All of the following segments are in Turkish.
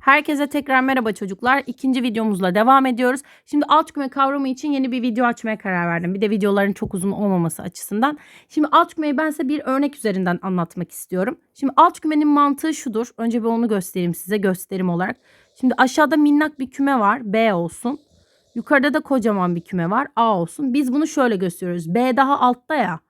Herkese tekrar merhaba çocuklar. İkinci videomuzla devam ediyoruz. Şimdi alt küme kavramı için yeni bir video açmaya karar verdim. Bir de videoların çok uzun olmaması açısından. Şimdi alt kümeyi ben size bir örnek üzerinden anlatmak istiyorum. Şimdi alt kümenin mantığı şudur. Önce bir onu göstereyim size gösterim olarak. Şimdi aşağıda minnak bir küme var. B olsun. Yukarıda da kocaman bir küme var. A olsun. Biz bunu şöyle gösteriyoruz. B daha altta ya.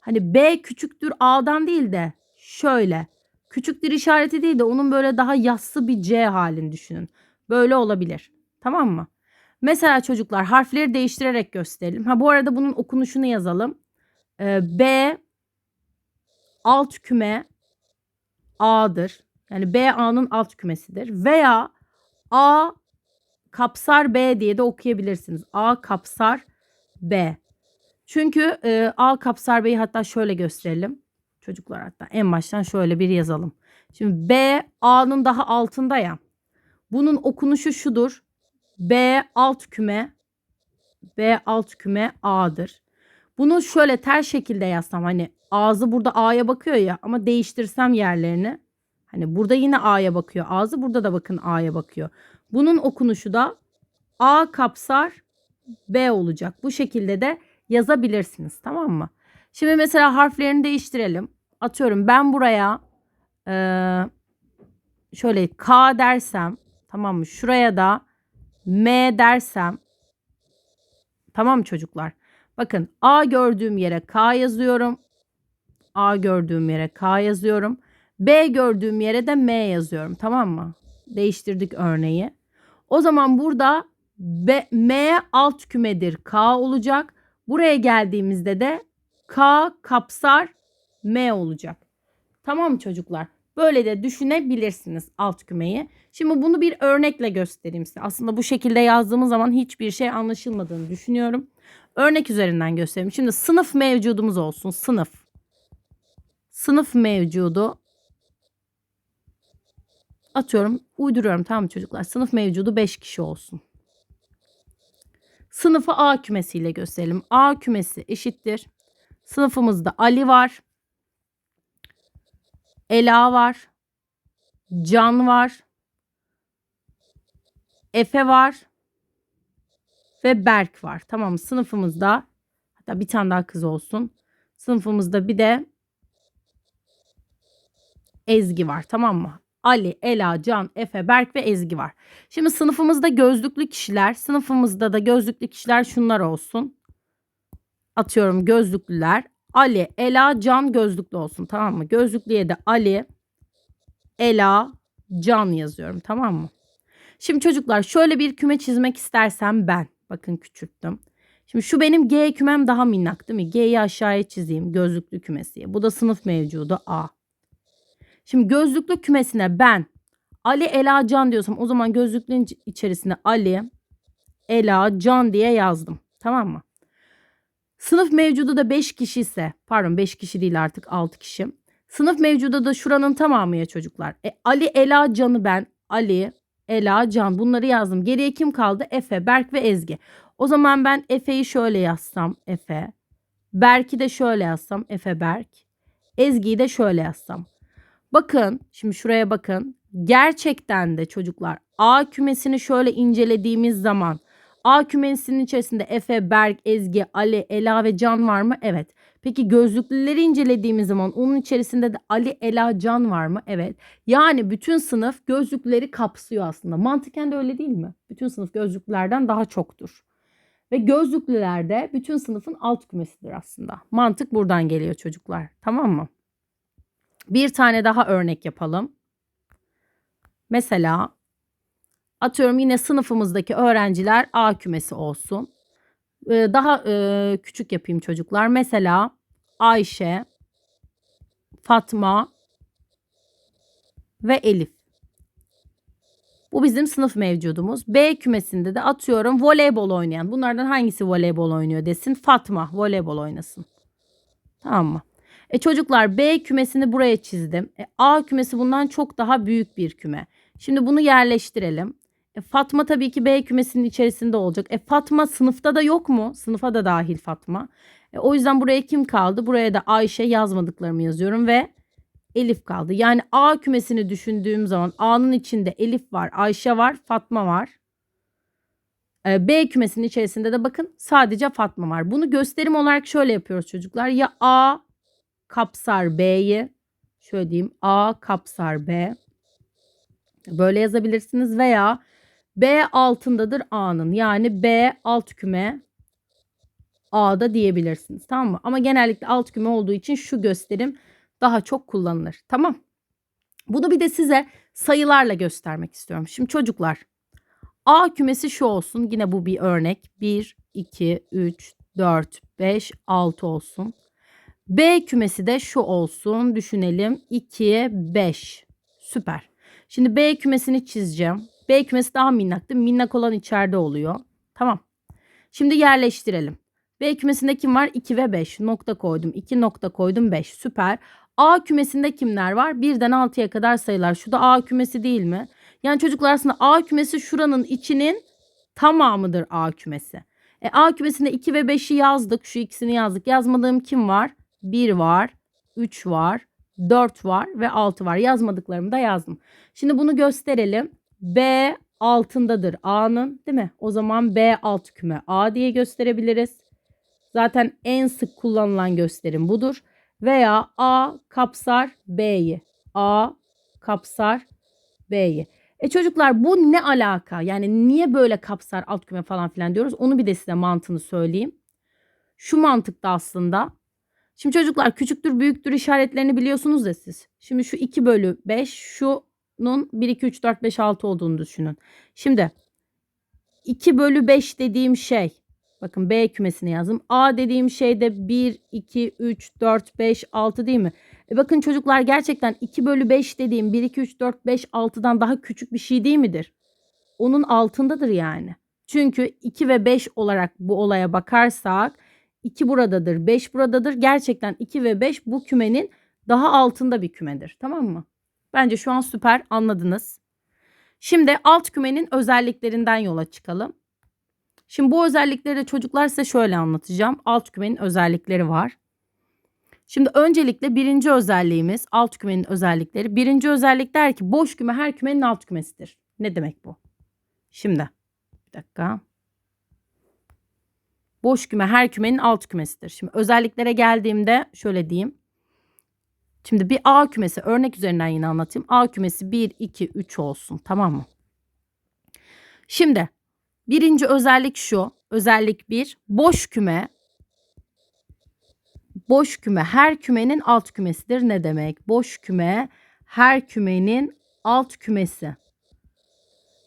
Hani B küçüktür A'dan değil de şöyle. Küçüktür işareti değil de onun böyle daha yassı bir C halini düşünün. Böyle olabilir. Tamam mı? Mesela çocuklar harfleri değiştirerek gösterelim. Ha bu arada bunun okunuşunu yazalım. Ee, B alt küme A'dır. Yani B A'nın alt kümesidir. Veya A kapsar B diye de okuyabilirsiniz. A kapsar B. Çünkü e, A kapsar B'yi hatta şöyle gösterelim. Çocuklar hatta en baştan şöyle bir yazalım. Şimdi B A'nın daha altında ya. Bunun okunuşu şudur. B alt küme B alt küme A'dır. Bunu şöyle ters şekilde yazsam hani ağzı burada A'ya bakıyor ya ama değiştirsem yerlerini. Hani burada yine A'ya bakıyor. Ağzı burada da bakın A'ya bakıyor. Bunun okunuşu da A kapsar B olacak. Bu şekilde de yazabilirsiniz tamam mı? Şimdi mesela harflerini değiştirelim. Atıyorum ben buraya eee, şöyle K dersem tamam mı? Şuraya da M dersem tamam mı çocuklar? Bakın A gördüğüm yere K yazıyorum. A gördüğüm yere K yazıyorum. B gördüğüm yere de M yazıyorum. Tamam mı? Değiştirdik örneği. O zaman burada B, M alt kümedir K olacak. Buraya geldiğimizde de K kapsar M olacak. Tamam çocuklar? Böyle de düşünebilirsiniz alt kümeyi. Şimdi bunu bir örnekle göstereyim size. Aslında bu şekilde yazdığımız zaman hiçbir şey anlaşılmadığını düşünüyorum. Örnek üzerinden göstereyim. Şimdi sınıf mevcudumuz olsun. Sınıf. Sınıf mevcudu. Atıyorum. Uyduruyorum tamam çocuklar? Sınıf mevcudu 5 kişi olsun. Sınıfı A kümesiyle gösterelim. A kümesi eşittir. Sınıfımızda Ali var. Ela var. Can var. Efe var. Ve Berk var. Tamam mı? Sınıfımızda hatta bir tane daha kız olsun. Sınıfımızda bir de Ezgi var. Tamam mı? Ali, Ela, Can, Efe, Berk ve Ezgi var. Şimdi sınıfımızda gözlüklü kişiler, sınıfımızda da gözlüklü kişiler şunlar olsun. Atıyorum gözlüklüler. Ali, Ela, Can gözlüklü olsun tamam mı? Gözlüklüye de Ali, Ela, Can yazıyorum tamam mı? Şimdi çocuklar şöyle bir küme çizmek istersem ben. Bakın küçülttüm. Şimdi şu benim G kümem daha minnak değil mi? G'yi aşağıya çizeyim gözlüklü kümesi. Bu da sınıf mevcudu A. Şimdi gözlüklü kümesine ben Ali, Ela, Can diyorsam o zaman gözlüklüğün içerisine Ali, Ela, Can diye yazdım. Tamam mı? Sınıf mevcudu da 5 kişi ise pardon 5 kişi değil artık 6 kişi. Sınıf mevcudu da şuranın tamamı ya çocuklar. E, Ali, Ela, Can'ı ben Ali, Ela, Can bunları yazdım. Geriye kim kaldı? Efe, Berk ve Ezgi. O zaman ben Efe'yi şöyle yazsam Efe. Berk'i de şöyle yazsam Efe, Berk. Ezgi'yi de şöyle yazsam. Bakın şimdi şuraya bakın. Gerçekten de çocuklar A kümesini şöyle incelediğimiz zaman A kümesinin içerisinde Efe, Berk, Ezgi, Ali, Ela ve Can var mı? Evet. Peki gözlüklüleri incelediğimiz zaman onun içerisinde de Ali, Ela, Can var mı? Evet. Yani bütün sınıf gözlüklüleri kapsıyor aslında. Mantıken de öyle değil mi? Bütün sınıf gözlüklülerden daha çoktur. Ve gözlüklüler de bütün sınıfın alt kümesidir aslında. Mantık buradan geliyor çocuklar. Tamam mı? Bir tane daha örnek yapalım. Mesela atıyorum yine sınıfımızdaki öğrenciler A kümesi olsun. Ee, daha e, küçük yapayım çocuklar. Mesela Ayşe, Fatma ve Elif. Bu bizim sınıf mevcudumuz. B kümesinde de atıyorum voleybol oynayan. Bunlardan hangisi voleybol oynuyor desin. Fatma voleybol oynasın. Tamam mı? E çocuklar B kümesini buraya çizdim. E, A kümesi bundan çok daha büyük bir küme. Şimdi bunu yerleştirelim. E, Fatma tabii ki B kümesinin içerisinde olacak. E Fatma sınıfta da yok mu? Sınıfa da dahil Fatma. E, o yüzden buraya kim kaldı? Buraya da Ayşe yazmadıklarımı yazıyorum ve Elif kaldı. Yani A kümesini düşündüğüm zaman A'nın içinde Elif var, Ayşe var, Fatma var. Ee, B kümesinin içerisinde de bakın sadece Fatma var. Bunu gösterim olarak şöyle yapıyoruz çocuklar. Ya A kapsar B'yi. Şöyle diyeyim. A kapsar B. Böyle yazabilirsiniz veya B altındadır A'nın. Yani B alt küme A'da diyebilirsiniz. Tamam mı? Ama genellikle alt küme olduğu için şu gösterim daha çok kullanılır. Tamam. Bunu bir de size sayılarla göstermek istiyorum. Şimdi çocuklar A kümesi şu olsun. Yine bu bir örnek. 1, 2, 3, 4, 5, 6 olsun. B kümesi de şu olsun. Düşünelim. 2, 5. Süper. Şimdi B kümesini çizeceğim. B kümesi daha minnaktı. Minnak olan içeride oluyor. Tamam. Şimdi yerleştirelim. B kümesinde kim var? 2 ve 5. Nokta koydum. 2 nokta koydum 5. Süper. A kümesinde kimler var? 1'den 6'ya kadar sayılar. Şu da A kümesi değil mi? Yani çocuklar aslında A kümesi şuranın içinin tamamıdır A kümesi. E, A kümesinde 2 ve 5'i yazdık. Şu ikisini yazdık. Yazmadığım kim var? 1 var. 3 var. 4 var ve 6 var. Yazmadıklarımı da yazdım. Şimdi bunu gösterelim. B altındadır A'nın değil mi? O zaman B alt küme A diye gösterebiliriz. Zaten en sık kullanılan gösterim budur. Veya A kapsar B'yi. A kapsar B'yi. E çocuklar bu ne alaka? Yani niye böyle kapsar alt küme falan filan diyoruz? Onu bir de size mantığını söyleyeyim. Şu mantıkta aslında. Şimdi çocuklar küçüktür büyüktür işaretlerini biliyorsunuz da siz. Şimdi şu 2 bölü 5 şunun 1 2 3 4 5 6 olduğunu düşünün. Şimdi 2 bölü 5 dediğim şey bakın B kümesini yazdım. A dediğim şey de 1 2 3 4 5 6 değil mi? E bakın çocuklar gerçekten 2 bölü 5 dediğim 1 2 3 4 5 6'dan daha küçük bir şey değil midir? Onun altındadır yani. Çünkü 2 ve 5 olarak bu olaya bakarsak 2 buradadır, 5 buradadır. Gerçekten 2 ve 5 bu kümenin daha altında bir kümedir. Tamam mı? Bence şu an süper anladınız. Şimdi alt kümenin özelliklerinden yola çıkalım. Şimdi bu özellikleri de çocuklar size şöyle anlatacağım. Alt kümenin özellikleri var. Şimdi öncelikle birinci özelliğimiz alt kümenin özellikleri. Birinci özellik der ki boş küme her kümenin alt kümesidir. Ne demek bu? Şimdi bir dakika. Boş küme her kümenin alt kümesidir. Şimdi özelliklere geldiğimde şöyle diyeyim. Şimdi bir A kümesi örnek üzerinden yine anlatayım. A kümesi 1, 2, 3 olsun tamam mı? Şimdi birinci özellik şu. Özellik 1. Boş küme boş küme her kümenin alt kümesidir. Ne demek? Boş küme her kümenin alt kümesi.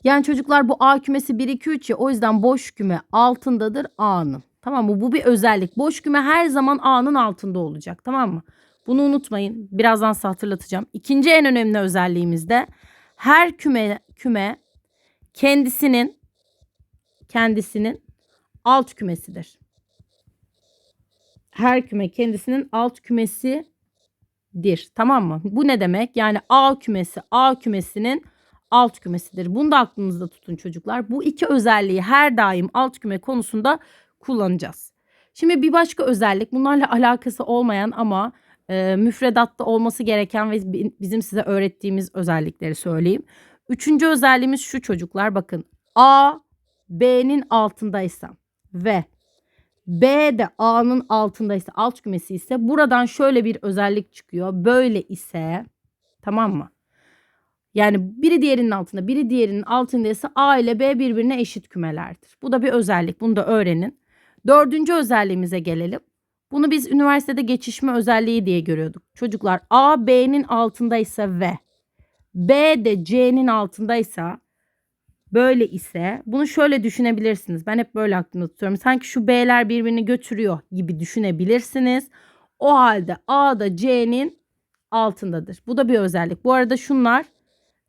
Yani çocuklar bu A kümesi 1 2 3 ya o yüzden boş küme altındadır A'nın. Tamam mı? Bu bir özellik. Boş küme her zaman A'nın altında olacak. Tamam mı? Bunu unutmayın. Birazdan size hatırlatacağım. İkinci en önemli özelliğimiz de her küme küme kendisinin kendisinin alt kümesidir. Her küme kendisinin alt kümesidir. Tamam mı? Bu ne demek? Yani A kümesi A kümesinin alt kümesidir. Bunu da aklınızda tutun çocuklar. Bu iki özelliği her daim alt küme konusunda kullanacağız. Şimdi bir başka özellik bunlarla alakası olmayan ama e, müfredatta olması gereken ve bizim size öğrettiğimiz özellikleri söyleyeyim. Üçüncü özelliğimiz şu çocuklar bakın A B'nin altındaysa ve B de A'nın altındaysa alt kümesi ise buradan şöyle bir özellik çıkıyor. Böyle ise tamam mı? Yani biri diğerinin altında, biri diğerinin altındaysa A ile B birbirine eşit kümelerdir. Bu da bir özellik. Bunu da öğrenin. Dördüncü özelliğimize gelelim. Bunu biz üniversitede geçişme özelliği diye görüyorduk. Çocuklar A B'nin altındaysa ve B de C'nin altındaysa böyle ise bunu şöyle düşünebilirsiniz. Ben hep böyle aklımda tutuyorum. Sanki şu B'ler birbirini götürüyor gibi düşünebilirsiniz. O halde A da C'nin altındadır. Bu da bir özellik. Bu arada şunlar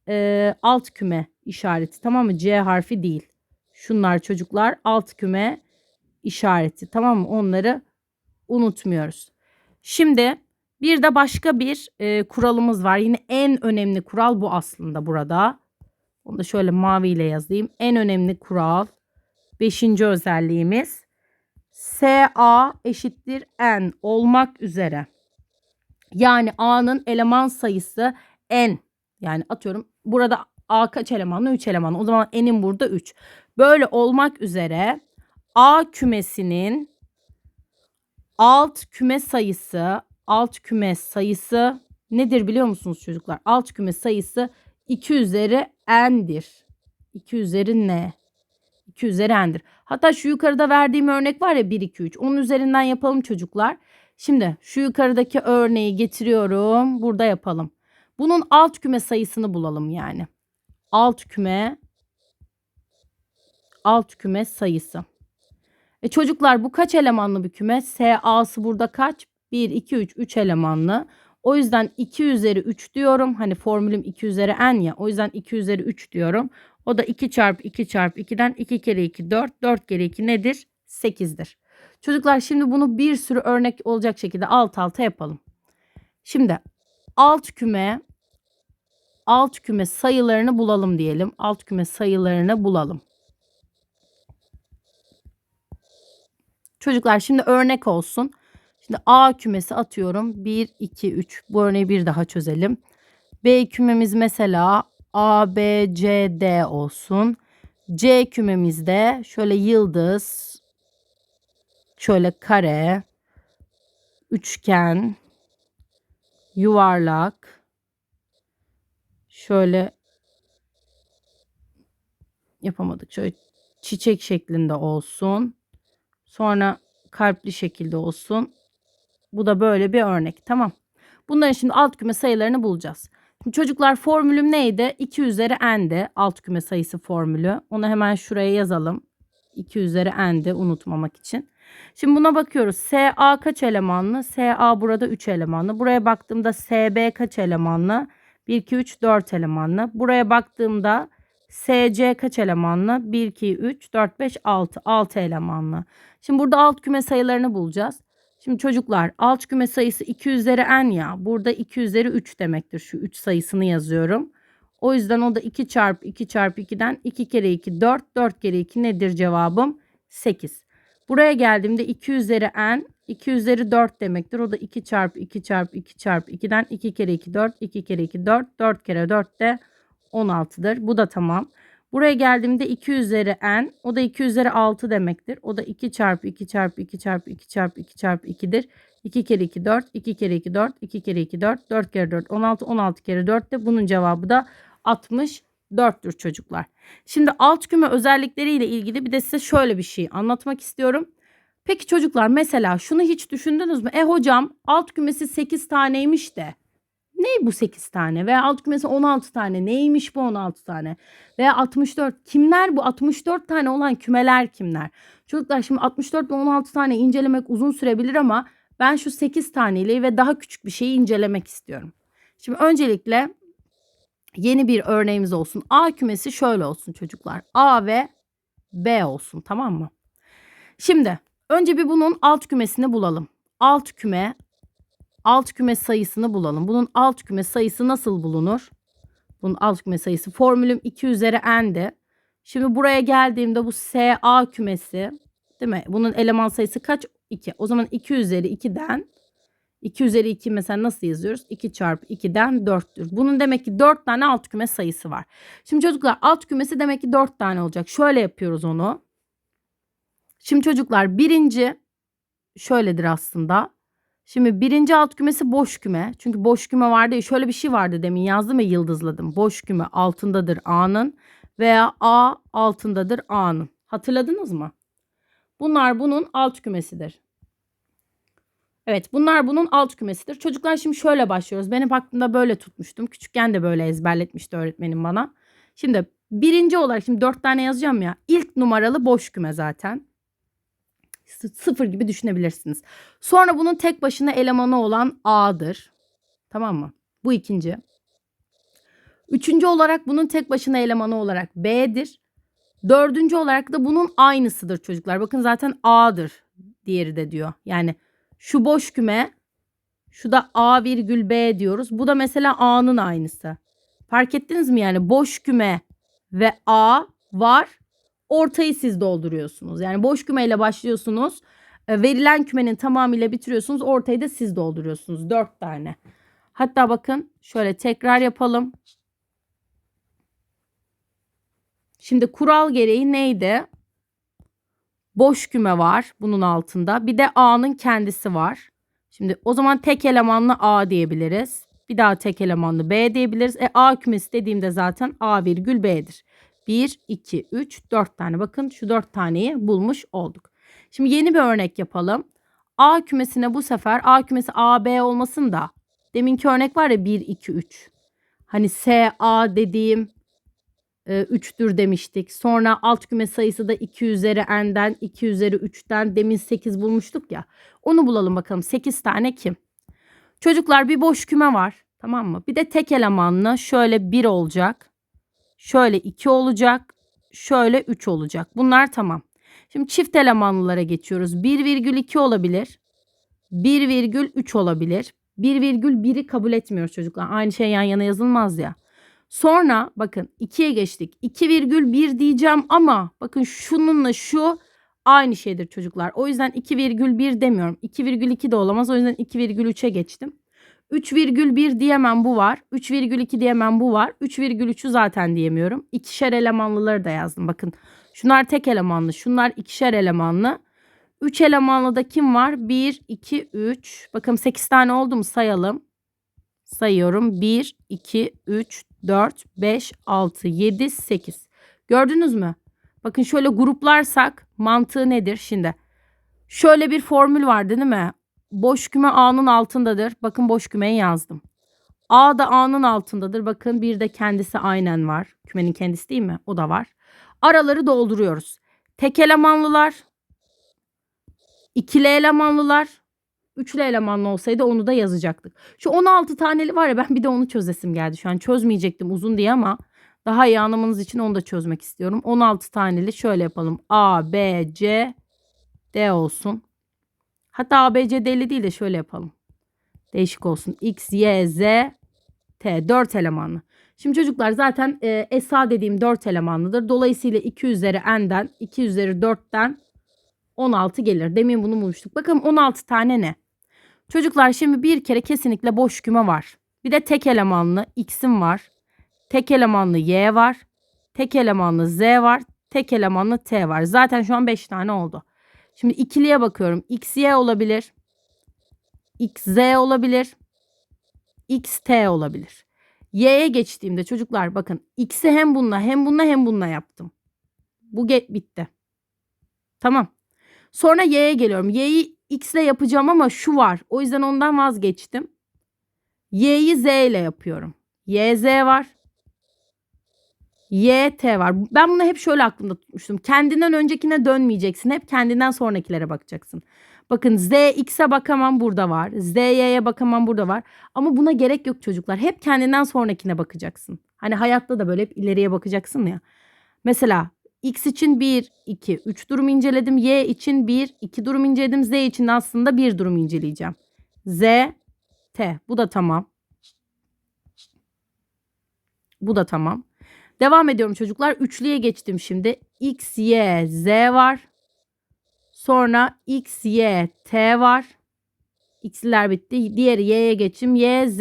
e, alt küme işareti tamam mı? C harfi değil. Şunlar çocuklar alt küme işareti tamam mı? Onları unutmuyoruz. Şimdi bir de başka bir e, kuralımız var. Yine en önemli kural bu aslında burada. Onu da şöyle maviyle yazayım. En önemli kural. Beşinci özelliğimiz. SA eşittir N olmak üzere. Yani A'nın eleman sayısı n. Yani atıyorum burada A kaç elemanlı? 3 elemanlı. O zaman n'in burada 3. Böyle olmak üzere A kümesinin alt küme sayısı, alt küme sayısı nedir biliyor musunuz çocuklar? Alt küme sayısı 2 üzeri n'dir. 2 üzeri n? 2 üzeri n'dir. Hatta şu yukarıda verdiğim örnek var ya 1, 2, 3. Onun üzerinden yapalım çocuklar. Şimdi şu yukarıdaki örneği getiriyorum. Burada yapalım. Bunun alt küme sayısını bulalım yani. Alt küme alt küme sayısı. E çocuklar bu kaç elemanlı bir küme? SA'sı burada kaç? 1, 2, 3, 3 elemanlı. O yüzden 2 üzeri 3 diyorum. Hani formülüm 2 üzeri n ya. O yüzden 2 üzeri 3 diyorum. O da 2 çarpı 2 çarpı 2'den 2 kere 2 4. 4 kere 2 nedir? 8'dir. Çocuklar şimdi bunu bir sürü örnek olacak şekilde alt alta yapalım. Şimdi alt küme alt küme sayılarını bulalım diyelim. Alt küme sayılarını bulalım. Çocuklar şimdi örnek olsun. Şimdi A kümesi atıyorum. 1, 2, 3. Bu örneği bir daha çözelim. B kümemiz mesela A, B, C, D olsun. C kümemizde şöyle yıldız, şöyle kare, üçgen, yuvarlak, şöyle yapamadık. Şöyle çiçek şeklinde olsun. Sonra kalpli şekilde olsun. Bu da böyle bir örnek. Tamam. Bunların şimdi alt küme sayılarını bulacağız. Şimdi çocuklar formülüm neydi? 2 üzeri n'di. Alt küme sayısı formülü. Onu hemen şuraya yazalım. 2 üzeri n'di unutmamak için. Şimdi buna bakıyoruz. SA kaç elemanlı? SA burada 3 elemanlı. Buraya baktığımda SB kaç elemanlı? 1, 2, 3, 4 elemanlı. Buraya baktığımda SC kaç elemanlı? 1, 2, 3, 4, 5, 6. 6 elemanlı. Şimdi burada alt küme sayılarını bulacağız. Şimdi çocuklar alt küme sayısı 2 üzeri n ya. Burada 2 üzeri 3 demektir. Şu 3 sayısını yazıyorum. O yüzden o da 2 çarpı 2 çarpı 2'den 2 kere 2 4. 4 kere 2 nedir cevabım? 8. Buraya geldiğimde 2 üzeri n 2 üzeri 4 demektir. O da 2 çarpı 2 çarpı 2 çarpı 2'den 2 kere 2 4. 2 kere 2 4. 4 kere 4 de 16'dır. Bu da tamam. Buraya geldiğimde 2 üzeri n. O da 2 üzeri 6 demektir. O da 2 çarpı 2 çarpı 2 çarpı 2 çarpı 2 çarpı 2'dir. 2 kere 2 4. 2 kere 2 4. 2 kere 2 4. 4 kere 4 16. 16 kere 4 de bunun cevabı da 64'tür çocuklar. Şimdi alt küme özellikleriyle ilgili bir de size şöyle bir şey anlatmak istiyorum. Peki çocuklar mesela şunu hiç düşündünüz mü? E hocam alt kümesi 8 taneymiş de. Ne bu 8 tane? Veya alt kümesi 16 tane. Neymiş bu 16 tane? Veya 64. Kimler bu 64 tane olan kümeler kimler? Çocuklar şimdi 64 ve 16 tane incelemek uzun sürebilir ama ben şu 8 taneyle ve daha küçük bir şeyi incelemek istiyorum. Şimdi öncelikle yeni bir örneğimiz olsun. A kümesi şöyle olsun çocuklar. A ve B olsun tamam mı? Şimdi önce bir bunun alt kümesini bulalım. Alt küme alt küme sayısını bulalım. Bunun alt küme sayısı nasıl bulunur? Bunun alt küme sayısı formülüm 2 üzeri n'di. Şimdi buraya geldiğimde bu SA kümesi değil mi? Bunun eleman sayısı kaç? 2. O zaman 2 üzeri 2'den 2 üzeri 2 mesela nasıl yazıyoruz? 2 çarpı 2'den 4'tür. Bunun demek ki 4 tane alt küme sayısı var. Şimdi çocuklar alt kümesi demek ki 4 tane olacak. Şöyle yapıyoruz onu. Şimdi çocuklar birinci şöyledir aslında. Şimdi birinci alt kümesi boş küme. Çünkü boş küme vardı şöyle bir şey vardı demin yazdım ve yıldızladım. Boş küme altındadır A'nın veya A altındadır A'nın. Hatırladınız mı? Bunlar bunun alt kümesidir. Evet bunlar bunun alt kümesidir. Çocuklar şimdi şöyle başlıyoruz. Ben hep aklımda böyle tutmuştum. Küçükken de böyle ezberletmişti öğretmenim bana. Şimdi birinci olarak şimdi dört tane yazacağım ya. İlk numaralı boş küme zaten sıfır gibi düşünebilirsiniz. Sonra bunun tek başına elemanı olan A'dır. Tamam mı? Bu ikinci. Üçüncü olarak bunun tek başına elemanı olarak B'dir. Dördüncü olarak da bunun aynısıdır çocuklar. Bakın zaten A'dır diğeri de diyor. Yani şu boş küme şu da A virgül B diyoruz. Bu da mesela A'nın aynısı. Fark ettiniz mi yani boş küme ve A var ortayı siz dolduruyorsunuz. Yani boş kümeyle başlıyorsunuz. E, verilen kümenin tamamıyla bitiriyorsunuz. Ortayı da siz dolduruyorsunuz. 4 tane. Hatta bakın şöyle tekrar yapalım. Şimdi kural gereği neydi? Boş küme var bunun altında. Bir de A'nın kendisi var. Şimdi o zaman tek elemanlı A diyebiliriz. Bir daha tek elemanlı B diyebiliriz. E A kümesi dediğimde zaten A virgül B'dir. 1, 2, 3, 4 tane. Bakın şu 4 taneyi bulmuş olduk. Şimdi yeni bir örnek yapalım. A kümesine bu sefer A kümesi A, B olmasın da. Deminki örnek var ya 1, 2, 3. Hani S, A dediğim 3'tür demiştik. Sonra alt küme sayısı da 2 üzeri n'den 2 üzeri 3'ten demin 8 bulmuştuk ya. Onu bulalım bakalım 8 tane kim? Çocuklar bir boş küme var. Tamam mı? Bir de tek elemanlı şöyle 1 olacak. Şöyle 2 olacak. Şöyle 3 olacak. Bunlar tamam. Şimdi çift elemanlılara geçiyoruz. 1,2 olabilir. 1,3 olabilir. 1,1'i kabul etmiyoruz çocuklar. Aynı şey yan yana yazılmaz ya. Sonra bakın 2'ye geçtik. 2,1 diyeceğim ama bakın şununla şu aynı şeydir çocuklar. O yüzden 2,1 demiyorum. 2,2 de olamaz. O yüzden 2,3'e geçtim. 3,1 diyemem bu var. 3,2 diyemem bu var. 3,3'ü zaten diyemiyorum. İkişer elemanlıları da yazdım. Bakın şunlar tek elemanlı. Şunlar ikişer elemanlı. 3 elemanlı da kim var? 1, 2, 3. Bakın 8 tane oldu mu sayalım. Sayıyorum. 1, 2, 3, 4, 5, 6, 7, 8. Gördünüz mü? Bakın şöyle gruplarsak mantığı nedir şimdi? Şöyle bir formül var değil mi? Boş küme A'nın altındadır. Bakın boş kümeyi yazdım. A da A'nın altındadır. Bakın bir de kendisi aynen var. Kümenin kendisi değil mi? O da var. Araları dolduruyoruz. Tek elemanlılar, ikili elemanlılar, üçlü elemanlı olsaydı onu da yazacaktık. Şu 16 taneli var ya ben bir de onu çözesim geldi. Şu an çözmeyecektim uzun diye ama daha iyi anlamanız için onu da çözmek istiyorum. 16 taneli şöyle yapalım. A, B, C, D olsun. Hatta A, B, C, D'li değil de şöyle yapalım. Değişik olsun. X, Y, Z, T. 4 elemanlı. Şimdi çocuklar zaten e, SA dediğim 4 elemanlıdır. Dolayısıyla 2 üzeri n'den 2 üzeri 4'ten 16 gelir. Demin bunu bulmuştuk. Bakın 16 tane ne? Çocuklar şimdi bir kere kesinlikle boş küme var. Bir de tek elemanlı x'im var. Tek elemanlı y var. Tek elemanlı z var. Tek elemanlı t var. Zaten şu an 5 tane oldu. Şimdi ikiliye bakıyorum. x y olabilir. x z olabilir. x t olabilir. Y'ye geçtiğimde çocuklar bakın x'i hem bununla hem bununla hem bununla yaptım. Bu get bitti. Tamam. Sonra y'ye geliyorum. Y'yi x ile yapacağım ama şu var. O yüzden ondan vazgeçtim. Y'yi z ile yapıyorum. Y z var. Y t var. Ben bunu hep şöyle aklımda tutmuştum. Kendinden öncekine dönmeyeceksin. Hep kendinden sonrakilere bakacaksın. Bakın z x'e bakamam burada var. Z y'ye bakamam burada var. Ama buna gerek yok çocuklar. Hep kendinden sonrakine bakacaksın. Hani hayatta da böyle hep ileriye bakacaksın ya. Mesela X için 1, 2, 3 durum inceledim. Y için 1, 2 durum inceledim. Z için aslında 1 durum inceleyeceğim. Z, T. Bu da tamam. Bu da tamam. Devam ediyorum çocuklar. Üçlüye geçtim şimdi. X, Y, Z var. Sonra X, Y, T var. X'ler bitti. Diğeri Y'ye geçim. Y, Z,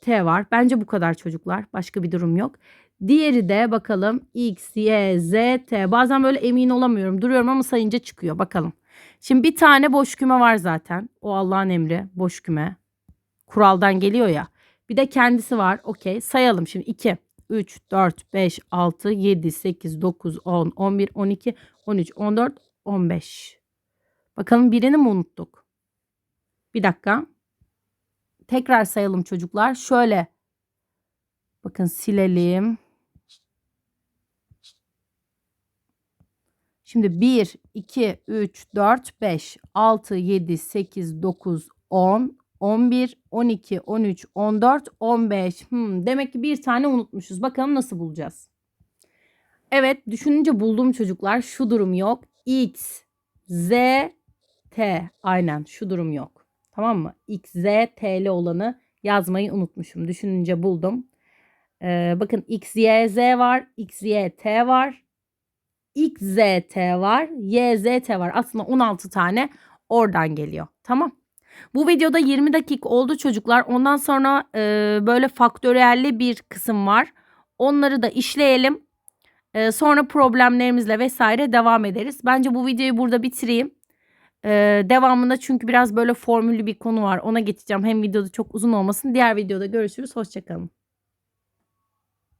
T var. Bence bu kadar çocuklar. Başka bir durum yok. Diğeri de bakalım X, Y, Z, T. Bazen böyle emin olamıyorum. Duruyorum ama sayınca çıkıyor. Bakalım. Şimdi bir tane boş küme var zaten. O Allah'ın emri. Boş küme. Kuraldan geliyor ya. Bir de kendisi var. Okey. Sayalım şimdi. 2, 3, 4, 5, 6, 7, 8, 9, 10, 11, 12, 13, 14, 15. Bakalım birini mi unuttuk? Bir dakika. Tekrar sayalım çocuklar. Şöyle. Bakın silelim. Şimdi 1, 2, 3, 4, 5, 6, 7, 8, 9, 10, 11, 12, 13, 14, 15. Hmm, demek ki bir tane unutmuşuz. Bakalım nasıl bulacağız? Evet düşününce buldum çocuklar. Şu durum yok. X, Z, T. Aynen şu durum yok. Tamam mı? X, Z, T'li olanı yazmayı unutmuşum. Düşününce buldum. Ee, bakın X, Y, Z var. X, Y, T var. XZT var, YZT var. Aslında 16 tane oradan geliyor. Tamam. Bu videoda 20 dakika oldu çocuklar. Ondan sonra e, böyle faktöriyelli bir kısım var. Onları da işleyelim. E, sonra problemlerimizle vesaire devam ederiz. Bence bu videoyu burada bitireyim. E, devamında çünkü biraz böyle formüllü bir konu var. Ona geçeceğim. Hem videoda çok uzun olmasın. Diğer videoda görüşürüz. Hoşçakalın.